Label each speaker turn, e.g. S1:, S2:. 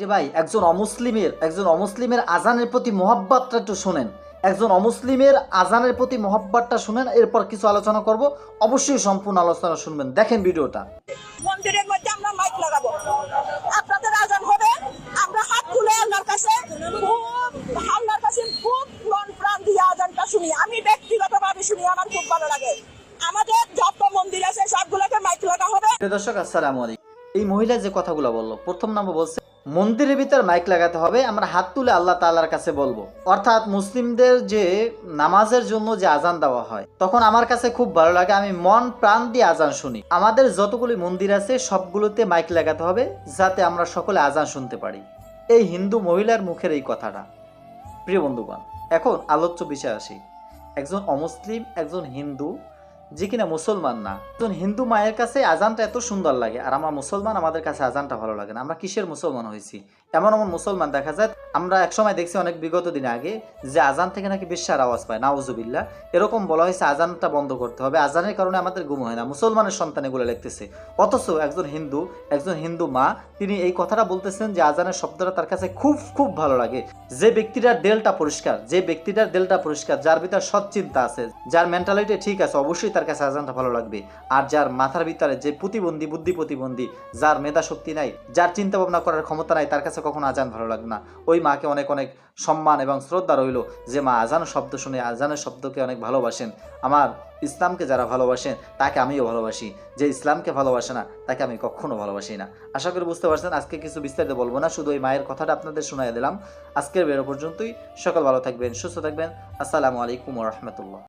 S1: যে ভাই একজন অমুসলিমের একজন অমুসলিমের আজানের প্রতি মহাব্বাতটা একটু শোনেন। একজন অমুসলিমের আজানের প্রতি মহাব্বাতটা শুনেন এরপর কিছু আলোচনা করব। অবশ্যই সম্পূর্ণ আলোচনা শুনবেন। দেখেন ভিডিওটা।
S2: মন্দিরের মধ্যে আমরা মাইক লাগাবো। আপনাদের আজান হবে। আমরা হাত তুলে আল্লাহর কাছে আল্লাহর কাছে খুব মন প্রাণ দিয়ে আজানটা শুনি। আমি ব্যক্তিগতভাবে শুনি আমার খুব ভালো লাগে। আমাদের যত মন্দির আছে সবগুলোকে মাইক লাগা হবে।
S1: দর্শক আসসালামু আলাইকুম। এই মহিলা যে কথাগুলো বলল প্রথম নম্বর বলছে মন্দিরের ভিতর মাইক লাগাতে হবে, আমরা হাত তুলে আল্লাহ তাআলার কাছে বলব। অর্থাৎ মুসলিমদের যে নামাজের জন্য যে আজান দেওয়া হয়, তখন আমার কাছে খুব ভালো লাগে, আমি মন প্রাণ দিয়ে আজান শুনি। আমাদের যতগুলি মন্দির আছে, সবগুলোতে মাইক লাগাতে হবে, যাতে আমরা সকলে আজান শুনতে পারি। এই হিন্দু মহিলার মুখের এই কথাটা। প্রিয় বন্ধুগণ, এখন আলোচ্য বিষয় আসি। একজন অমুসলিম, একজন হিন্দু যে কিনা মুসলমান না। একজন হিন্দু মায়ের কাছে আজানটা এত সুন্দর লাগে, আর আমরা মুসলমান, আমাদের কাছে আজানটা ভালো লাগে না। আমরা কিসের মুসলমান হয়েছি? এমন এমন মুসলমান দেখা যায়, আমরা একসময় দেখছি অনেক বিগত দিন আগে যে আজান থেকে নাকি বিশ্বার আওয়াজ পায় নাউজুবিল্লা এরকম বলা হয়েছে আজানটা বন্ধ করতে হবে। আজানের কারণে আমাদের ঘুম হয় না। মুসলমানের সন্তান এগুলো লিখতেছে, অথচ একজন হিন্দু একজন হিন্দু মা, তিনি এই কথাটা বলতেছেন যে আজানের শব্দটা তার কাছে খুব খুব ভালো লাগে। যে ব্যক্তিটার দেলটা পরিষ্কার, যে ব্যক্তিটার দেলটা পরিষ্কার, যার ভিতর সৎ চিন্তা আছে, যার মেন্টালিটি ঠিক আছে, অবশ্যই তার কাছে আজানটা ভালো লাগবে। আর যার মাথার ভিতরে যে প্রতিবন্ধী, বুদ্ধি প্রতিবন্ধী, যার মেধা শক্তি নাই, যার চিন্তা ভাবনা করার ক্ষমতা নাই, তার কাছে কখনো আজান ভালো লাগবে না। ওই মাকে অনেক অনেক সম্মান এবং শ্রদ্ধা রইল যে মা আজান শব্দ শুনে আজানের শব্দকে অনেক ভালোবাসেন। আমার ইসলামকে যারা ভালোবাসেন, তাকে আমিও ভালোবাসি। যে ইসলামকে ভালোবাসে না, তাকে আমি কখনো ভালোবাসি না। আশা করি বুঝতে পারছেন, আজকে কিছু বিস্তারিত বলব না, শুধু এই মায়ের কথাটা আপনাদের শোনাই দিলাম। আজকের বেরো পর্যন্তই। সকল ভালো থাকবেন, সুস্থ থাকবেন। আসসালামু আলাইকুম রহমতুল্লাহ।